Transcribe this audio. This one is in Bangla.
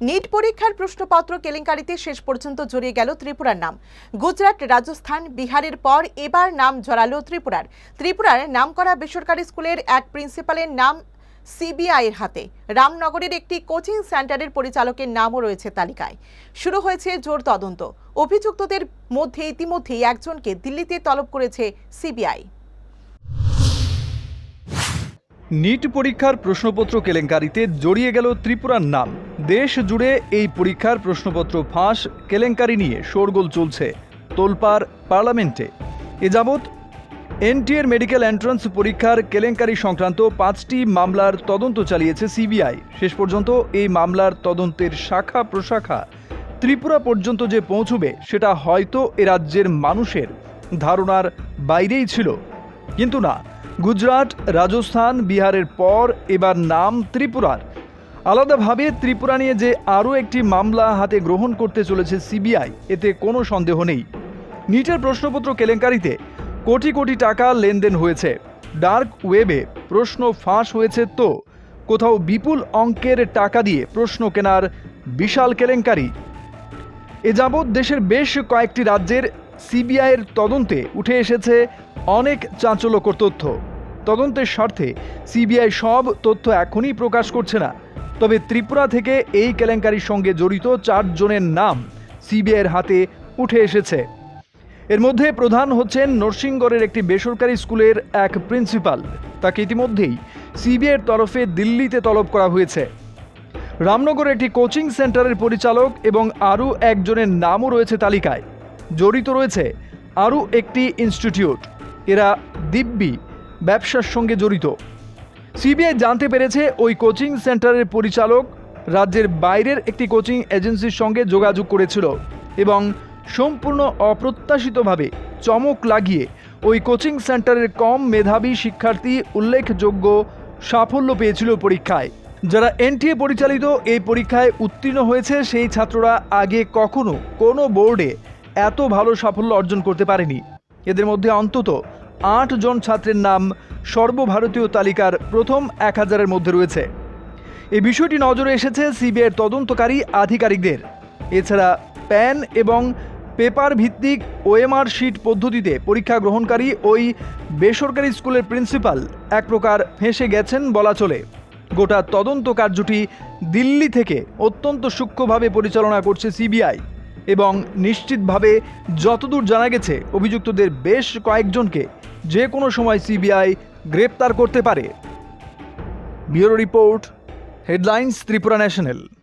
নিট পরীক্ষার প্রশ্নপত্র কেলেঙ্কারিতে শেষ পর্যন্ত জড়িয়ে গেল ত্রিপুরার নাম। গুজরাট রাজস্থান, বিহারের পর এবার নাম জড়ালো ত্রিপুরার। ত্রিপুরার নামকরা বেসরকারি স্কুলের এক প্রিন্সিপালের নাম সিবিআইয়ের হাতে। রামনগরের একটি কোচিং সেন্টারের পরিচালকের নামও রয়েছে তালিকায়। শুরু হয়েছে জোর তদন্ত। অভিযুক্তদের মধ্যে ইতিমধ্যেই একজনকে দিল্লিতে তলব করেছে সিবিআই। নিট পরীক্ষার প্রশ্নপত্র কেলেঙ্কারিতে জড়িয়ে গেল ত্রিপুরার নাম। দেশ জুড়ে এই পরীক্ষার প্রশ্নপত্র ফাঁস, কেলেঙ্কারি নিয়ে শোরগোল চলছে তোলপাড় পার্লামেন্টে। এ যাবৎ এনটিএর মেডিকেল এন্ট্রান্স পরীক্ষার কেলেঙ্কারি সংক্রান্ত পাঁচটি মামলার তদন্ত চালিয়েছে সিবিআই। শেষ পর্যন্ত এই মামলার তদন্তের শাখা প্রশাখা ত্রিপুরা পর্যন্ত যে পৌঁছবে, সেটা হয়তো এ রাজ্যের মানুষের ধারণার বাইরেই ছিল। কিন্তু না, গুজরাট, রাজস্থান, বিহারের পর এবার নাম ত্রিপুরার। আলাদাভাবে ত্রিপুরা নিয়ে যে আরও একটি মামলা হাতে গ্রহণ করতে চলেছে সিবিআই, এতে কোনো সন্দেহ নেই। নিটের প্রশ্নপত্র কেলেঙ্কারিতে কোটি কোটি টাকা লেনদেন হয়েছে। ডার্ক ওয়েবে প্রশ্ন ফাঁস হয়েছে তো, কোথাও বিপুল অঙ্কের টাকা দিয়ে প্রশ্ন কেনার বিশাল কেলেঙ্কারি। এ যাবৎ দেশের বেশ কয়েকটি রাজ্যের সিবিআইয়ের তদন্তে উঠে এসেছে অনেক চাঞ্চল্যকর তথ্য। তদন্তের স্বার্থে সিবিআই সব তথ্য এখনই প্রকাশ করছে না। তবে ত্রিপুরা থেকে এই কেলেঙ্কারির সঙ্গে জড়িত চারজনের নাম সিবিআইয়ের হাতে উঠে এসেছে। এর মধ্যে প্রধান হচ্ছেন নরসিংগড়ের একটি বেসরকারি স্কুলের এক প্রিন্সিপাল। তাকে ইতিমধ্যেই সিবিআইয়ের তরফে দিল্লিতে তলব করা হয়েছে। রামনগরে একটি কোচিং সেন্টারের পরিচালক এবং আরও একজনের নামও রয়েছে তালিকায়। জড়িত রয়েছে আরও একটি ইনস্টিটিউট। এরা দিব্যি ব্যবসার সঙ্গে জড়িত। সিবিআই জানতে পেরেছে ওই কোচিং সেন্টারের পরিচালক রাজ্যের বাইরের একটি কোচিং এজেন্সির সঙ্গে যোগাযোগ করেছিল এবং সম্পূর্ণ অপ্রত্যাশিতভাবে চমক লাগিয়ে ওই কোচিং সেন্টারের কম মেধাবী শিক্ষার্থী উল্লেখযোগ্য সাফল্য পেয়েছিল পরীক্ষায়। যারা এনটিএ পরিচালিত এই পরীক্ষায় উত্তীর্ণ হয়েছে, সেই ছাত্ররা আগে কখনো কোনো বোর্ডে এত ভালো সাফল্য অর্জন করতে পারেনি। এদের মধ্যে অন্তত আট জন ছাত্রের নাম সর্বভারতীয় তালিকার প্রথম এক হাজারের মধ্যে রয়েছে। এই বিষয়টি নজরে এসেছে সিবিআইয়ের তদন্তকারী আধিকারিকদের। এছাড়া প্যান এবং পেপার ভিত্তিক ওএমআর শিট পদ্ধতিতে পরীক্ষা গ্রহণকারী ওই বেসরকারি স্কুলের প্রিন্সিপাল এক প্রকার ফেঁসে গেছেন বলা চলে। গোটা তদন্ত কার্যটি দিল্লি থেকে অত্যন্ত সূক্ষ্মভাবে পরিচালনা করছে সিবিআই। এবং নিশ্চিতভাবে যতদূর জানা গেছে, অভিযুক্তদের বেশ কয়েকজনকে যে কোনো সময় সিবিআই গ্রেপ্তার করতে পারে। Bureau report, headlines, Tripura national.